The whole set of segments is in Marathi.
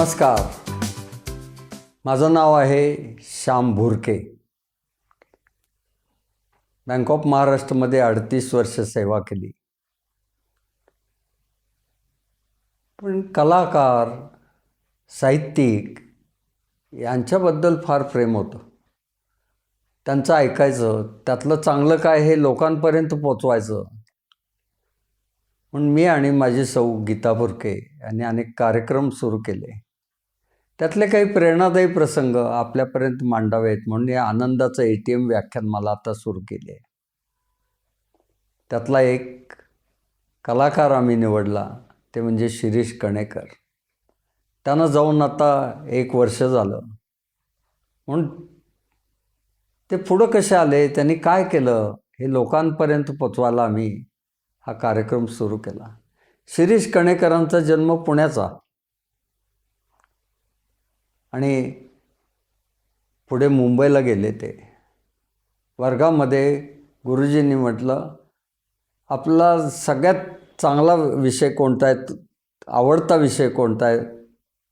नमस्कार. माझं नाव आहे श्याम भुरके. बँक ऑफ महाराष्ट्रमध्ये अडतीस वर्ष सेवा केली. पण कलाकार साहित्यिक यांच्याबद्दल फार प्रेम होतं. त्यांचं ऐकायचं त्यातलं चांगलं काय हे लोकांपर्यंत पोचवायचं. म्हणून मी आणि माझी सौ गीता भुरके यांनी अनेक कार्यक्रम सुरू केले. त्यातले काही प्रेरणादायी प्रसंग आपल्यापर्यंत मांडावेत म्हणून या आनंदाचं ए टी एम व्याख्यान मला आता सुरू केले आहे. त्यातला एक कलाकार आम्ही निवडला ते म्हणजे शिरीष कणेकर. त्यानं जाऊन आता एक वर्ष झालं. म्हणून ते पुढं कसे आले त्यांनी काय केलं हे लोकांपर्यंत पोचवायला आम्ही हा कार्यक्रम सुरू केला. शिरीष कणेकरांचा जन्म पुण्याचा. आणि पुढे मुंबईला गेले ते. वर्गामध्ये गुरुजींनी म्हटलं आपला सगळ्यात चांगला विषय कोणता आहे? आवडता विषय कोणता आहे?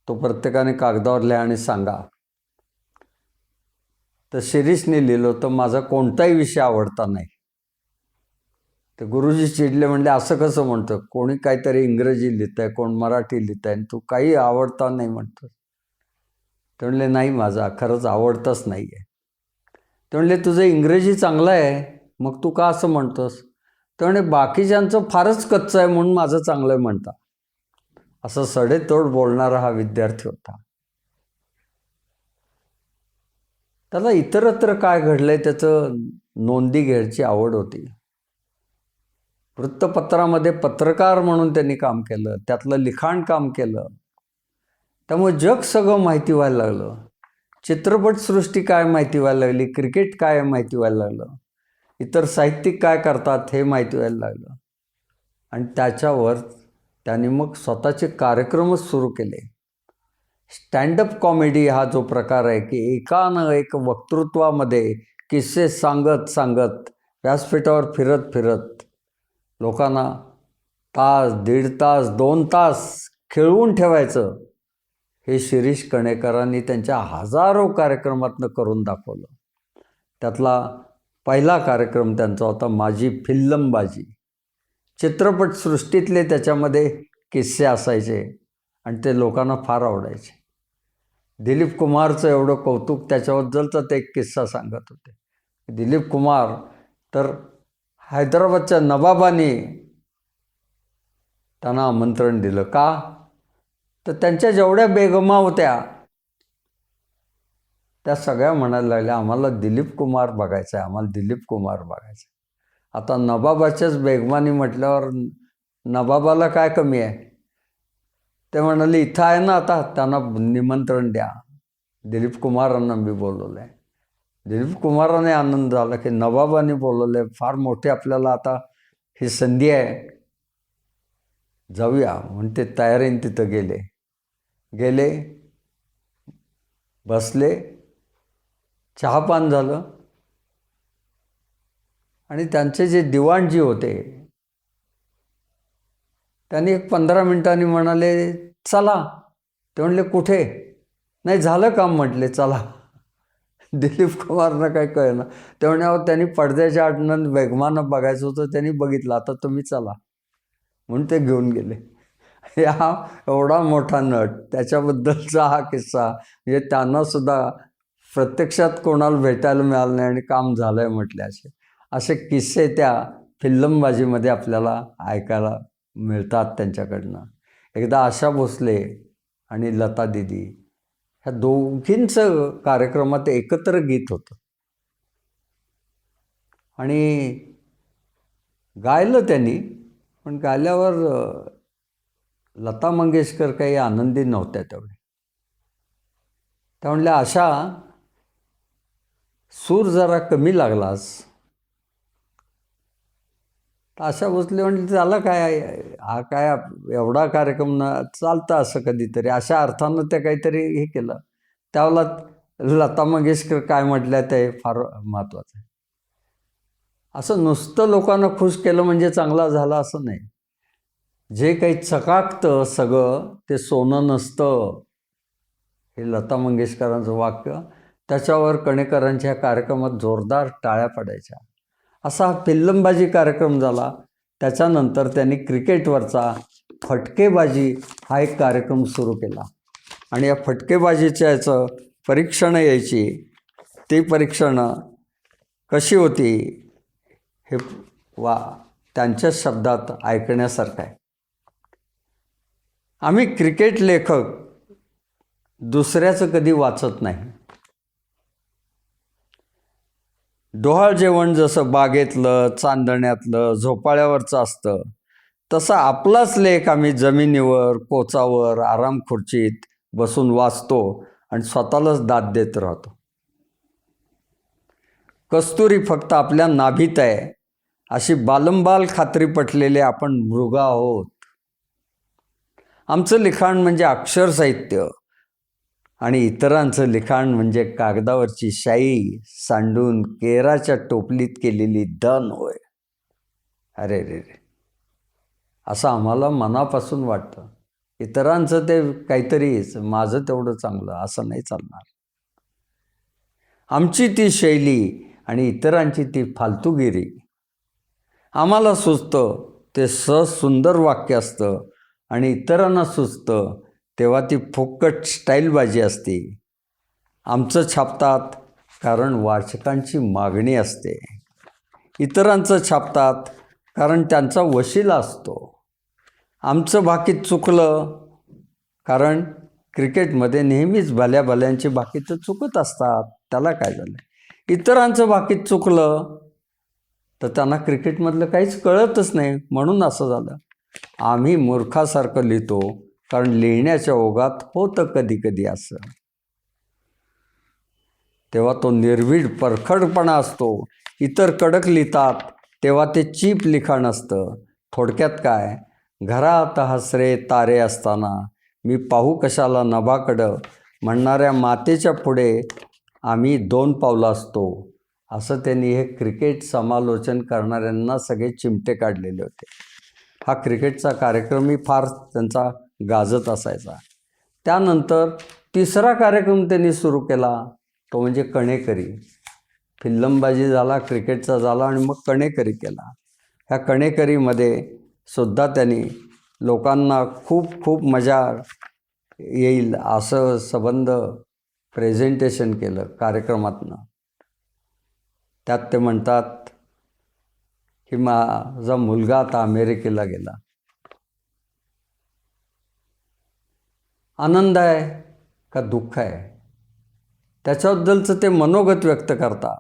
तो प्रत्येकाने कागदावर लिहा आणि सांगा. तर शिरीषने लिहिलं तर माझा कोणताही विषय आवडता नाही. तर गुरुजी चिडले म्हणले असं कसं म्हणतं कोणी काहीतरी इंग्रजी लिहित आहे कोण मराठी लिहित आहे तू काही आवडता नाही म्हणतो ते म्हणले नाही माझा खरंच आवडतंच नाही आहे ते म्हणले तुझं इंग्रजी चांगलं आहे मग तू का असं म्हणतोस? ते म्हणे बाकीच्यांचं फारच कच्चं आहे म्हणून माझं चांगलं आहे म्हणता असं सडेतोड बोलणारा हा विद्यार्थी होता. त्याला इतरत्र काय घडलंय त्याचं नोंदी घ्यायची आवड होती. वृत्तपत्रामध्ये पत्रकार म्हणून त्यांनी काम केलं त्यातलं लिखाण काम केलं. त्यामुळे जग सगळं माहिती व्हायला लागलं. चित्रपटसृष्टी काय माहिती व्हायला लागली? क्रिकेट काय माहिती व्हायला लागलं? इतर साहित्यिक काय करतात हे माहिती व्हायला लागलं. आणि त्याच्यावर त्याने मग स्वतःचे कार्यक्रमच सुरू केले. स्टँडअप कॉमेडी हा जो प्रकार आहे की एकानं एक वक्तृत्वामध्ये किस्से सांगत सांगत व्यासपीठावर फिरत फिरत लोकांना तास दीड तास दोन तास खेळवून ठेवायचं. हे शिरीष कणेकरांनी त्यांच्या हजारो कार्यक्रमातनं करून दाखवलं. त्यातला पहिला कार्यक्रम त्यांचा होता माझी फिल्लमबाजी. चित्रपटसृष्टीतले त्याच्यामध्ये किस्से असायचे आणि ते लोकांना फार आवडायचे. दिलीप कुमारचं एवढं कौतुक त्याच्याबद्दलचा ते एक किस्सा सांगत होते. दिलीप कुमार तर हैदराबादच्या नवाबाने त्यांना आमंत्रण दिलं. का? तर त्यांच्या जेवढ्या बेगमा होत्या त्या सगळ्या म्हणायला लागल्या आम्हाला दिलीप कुमार बघायचं आहे आम्हाला दिलीप कुमार बघायचं आहे. आता नबाबाच्याच बेगमानी म्हटल्यावर नबाबाला काय कमी आहे? ते म्हणाले इथं आहे ना आता त्यांना निमंत्रण द्या. दिलीप कुमारांना मी बोलवलं आहे दिलीप कुमाराने आनंद झाला की नवाबाने बोलवलं आहे फार मोठी आपल्याला आता ही संधी आहे. जाऊया. म्हणून ते तयारीने तिथं गेले. गेले बसले चहापान झालं. आणि त्यांचे जे दिवाणजी होते त्यांनी एक पंधरा मिनटांनी म्हणाले चला. ते म्हणले कुठे? नाही झालं काम म्हटले चला. दिलीप कुमारनं काय कळलं ते म्हणे त्यांनी पडद्याच्या आडनं वेगमानं बघायचं होतं त्यांनी बघितलं. आता तुम्ही चला. म्हणून ते घेऊन गेले. या एवढा मोठा नट त्याच्याबद्दलचा हा किस्सा म्हणजे त्यांनासुद्धा प्रत्यक्षात कोणाला भेटायला मिळालं नाही आणि काम झालं आहे म्हटले असे असे किस्से त्या फिल्मबाजीमध्ये आपल्याला ऐकायला मिळतात त्यांच्याकडनं. एकदा आशा भोसले आणि लता दिदी ह्या दोघींचं कार्यक्रमात एकत्र गीत होतं. आणि गायलं त्यांनी पण गायल्यावर लता मंगेशकर काही आनंदी नव्हत्या तेवढे. त्या म्हणल्या अशा सूर जरा कमी लागलास. तर अशा बसले म्हणजे झालं काय? हा काय एवढा कार्यक्रम ना चालतं असं कधीतरी. अशा अर्थानं ते काहीतरी हे केलं. त्यावेळेला लता मंगेशकर काय म्हटल्या ते फार महत्त्वाचं आहे. असं नुसतं लोकांना खुश केलं म्हणजे चांगला झाला असं नाही. जे काही चकाकतं सगळं ते सोनं नसतं हे लता मंगेशकरांचं वाक्य त्याच्यावर कणेकरांच्या कार्यक्रमात जोरदार टाळ्या पडायच्या. असा हा फिल्लमबाजी कार्यक्रम झाला. त्याच्यानंतर त्यांनी क्रिकेटवरचा फटकेबाजी हा एक कार्यक्रम सुरू केला. आणि या फटकेबाजीच्या याचं परीक्षणं यायची. ती परीक्षणं कशी होती हे वा त्यांच्या शब्दात ऐकण्यासारखं आहे. आम्ही क्रिकेट लेखक दुसऱ्याचं कधी वाचत नाही. डोहाळ जेवण जसं बागेतलं चांदण्यातलं झोपाळ्यावरचं असतं तसा आपलाच लेख आम्ही जमिनीवर कोचावर आराम खुर्चीत बसून वाचतो आणि स्वतःलाच दाद देत राहतो. कस्तुरी फक्त आपल्या नाभीत आहे अशी बालंबाल खात्री पटलेले आपण मृग आहोत. आमचं लिखाण म्हणजे अक्षर साहित्य. आणि इतरांचं लिखाण म्हणजे कागदावरची शाई सांडून केराच्या टोपलीत केलेली दन होय. अरे रे रे असं आम्हाला मनापासून वाटतं. इतरांचं ते काहीतरीच माझं तेवढं चांगलं असं नाही चालणार. आमची ती शैली आणि इतरांची ती फालतूगिरी. आम्हाला सुचतं ते सुंदर वाक्य असतं आणि इतरांना सुचतं तेव्हा ती फुकट स्टाईलबाजी असते. आमचं छापतात कारण वाचकांची मागणी असते. इतरांचं छापतात कारण त्यांचा वशिला असतो. आमचं बाकीत चुकलं कारण क्रिकेटमध्ये नेहमीच भल्या भल्यांची बाकीत चुकत असतात. त्याला काय झालं? इतरांचं बाकीत चुकलं तर त्यांना क्रिकेटमधलं काहीच कळतच नाही. म्हणून असं झालं. आम्ही मूर्खासारखं लिहितो कारण लिहिण्याच्या ओघात होतं कधी कधी असं. तेव्हा तो निर्भीड परखडपणा असतो. इतर कडक लिहितात तेव्हा ते चीप लिखाण असतं. थोडक्यात काय? घरात हसरे तारे असताना मी पाहू कशाला नभाकडं? म्हणणाऱ्या मातेच्या पुढे आम्ही दोन पावलं असतो. असं त्यांनी हे क्रिकेट समालोचन करणाऱ्यांना सगळे चिमटे काढलेले होते. हा क्रिकेटचा कार्यक्रमही फार त्यांचा गाजत असायचा. त्यानंतर तिसरा कार्यक्रम त्यांनी सुरू केला तो म्हणजे कणेकरी. फिल्लमबाजी झाला क्रिकेटचा झाला आणि मग कणेकरी केला. ह्या कणेकरीमध्ये सुद्धा त्यांनी लोकांना खूप खूप मजा येईल असं संबंध प्रेझेंटेशन केलं कार्यक्रमातनं. त्यात ते म्हणतात की माझा मुलगा आता अमेरिकेला गेला आनंद आहे का दुःख आहे त्याच्याबद्दलचं ते मनोगत व्यक्त करता।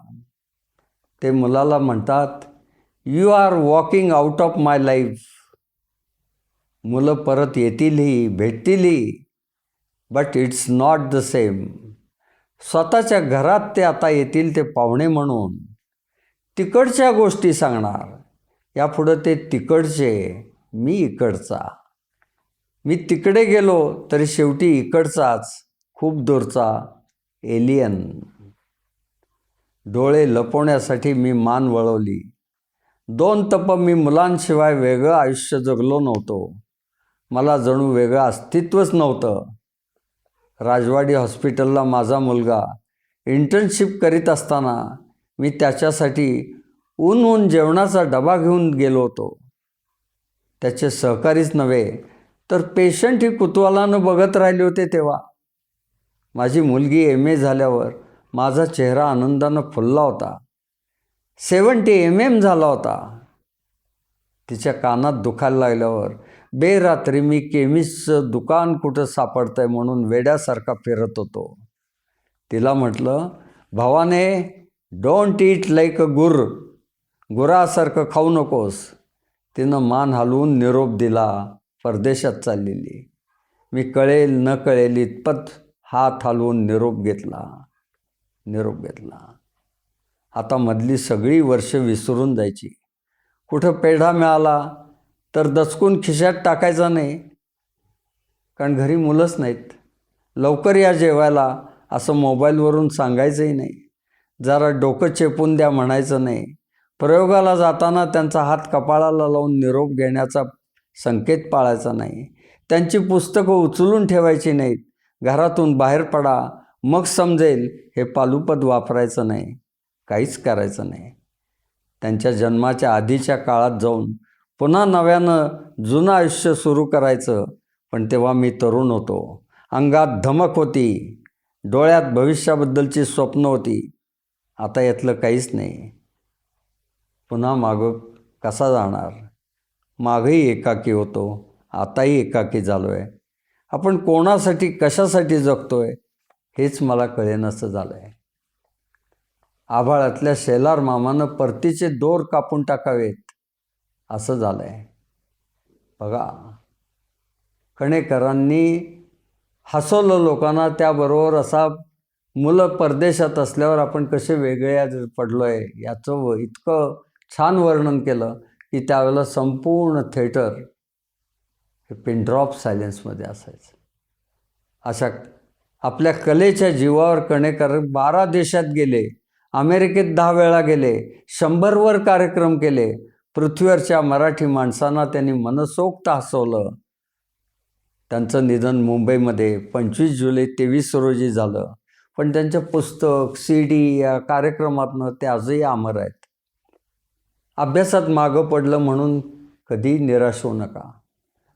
ते मुलाला म्हणतात you are walking out of my life मुलं परत येतीलही भेटतीलही but it's not the same स्वतःच्या घरात ते आता येतील ते पाहुणे म्हणून. तिकडच्या गोष्टी सांगणार. यापुढं ते तिकडचे मी इकडचा. मी तिकडे गेलो तरी शेवटी इकडचाच खूप दूरचा एलियन डोळे लपवण्यासाठी मी मान वळवली. दोन तप मी मुलांशिवाय वेगळं आयुष्य जगलो नव्हतो. मला जणू वेगळं अस्तित्वच नव्हतं. राजवाडी हॉस्पिटलला माझा मुलगा. इंटर्नशिप करीत असताना मी त्याच्यासाठी ऊन ऊन जेवणाचा डबा घेऊन गेलो होतो. त्याचे सहकारीच नव्हे तर पेशंट ही कुतूहलानं बघत राहिले होते तेव्हा. माझी मुलगी एम ए झाल्यावर माझा चेहरा आनंदानं फुलला होता. सेवन्टी एम एम झाला होता. तिच्या कानात दुखायला लागल्यावर बेरात्री मी केमिस्टचं दुकान कुठं सापडतंय म्हणून वेड्यासारखा फिरत होतो. तिला म्हटलं भावाने डोंट ईट लाईक अ गुर. गुरासारखं खाऊ नकोस. तिनं मान हलवून निरोप दिला परदेशात चाललेली. मी कळेल न कळेल इतपत हात हलवून निरोप घेतला. निरोप घेतला. आता मधली सगळी वर्ष विसरून जायची. कुठं पेढा मिळाला तर दचकून खिशात टाकायचा नाही. कारण घरी मुलंच नाहीत. लवकर या जेवायला असं मोबाईलवरून सांगायचंही नाही. जरा डोकं चेपून द्या म्हणायचं नाही. प्रयोगाला जाताना त्यांचा हात कपाळाला लावून निरोप घेण्याचा संकेत पाळायचा नाही. त्यांची पुस्तकं उचलून ठेवायची नाहीत. घरातून बाहेर पडा मग समजेल हे पालुपद वापरायचं नाही काहीच करायचं नाही. त्यांच्या जन्माच्या आधीच्या काळात जाऊन पुन्हा नव्यानं जुनं आयुष्य सुरू करायचं पण तेव्हा मी तरुण होतो. अंगात धमक होती. डोळ्यात भविष्याबद्दलची स्वप्न होती. आता यातलं काहीच नाही. पुन्हा मागं कसा जाणार? मागही एकाकी होतो आताही एकाकी झालो आहे आपण कोणासाठी कशासाठी जगतो आहे हेच मला कळेनसं झालं आहे आभाळातल्या शेलार मामानं परतीचे दोर कापून टाकावेत असं झालं आहे बघा कणेकरांनी हसवलं लोकांना त्याबरोबर असा मुलं परदेशात असल्यावर आपण कसे वेगळे आज पडलो आहे याचं व इतकं छान वर्णन केलं की त्यावेळेला संपूर्ण थिएटर हे पिनड्रॉप सायलेन्समध्ये असायचं. अशा आपल्या कलेच्या जीवावर कणेकर बारा देशात गेले अमेरिकेत दहा वेळा गेले शंभरवर कार्यक्रम केले पृथ्वीवरच्या मराठी माणसांना त्यांनी मनसोक्त हसवलं. त्यांचं निधन मुंबईमध्ये पंचवीस जुलै तेवीस रोजी झालं. पण त्यांचं पुस्तक सी डी या कार्यक्रमातनं ते आजही अमर आहेत. अभ्यासात मागं पडलं म्हणून कधी निराश होऊ नका.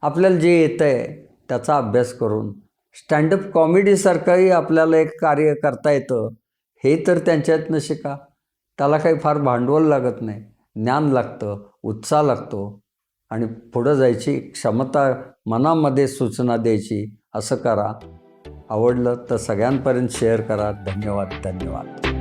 आपल्याला जे येतं आहे त्याचा अभ्यास करून स्टँडअप कॉमेडीसारखंही आपल्याला एक कार्य करता येतं हे तर त्यांच्यातनं शिका त्याला काही फार भांडवल लागत नाही. ज्ञान लागतं उत्साह लागतो आणि पुढं जायची क्षमता मनामध्ये सूचना द्यायची असं करा. आवडलं तर सगळ्यांपर्यंत शेअर करा. धन्यवाद धन्यवाद.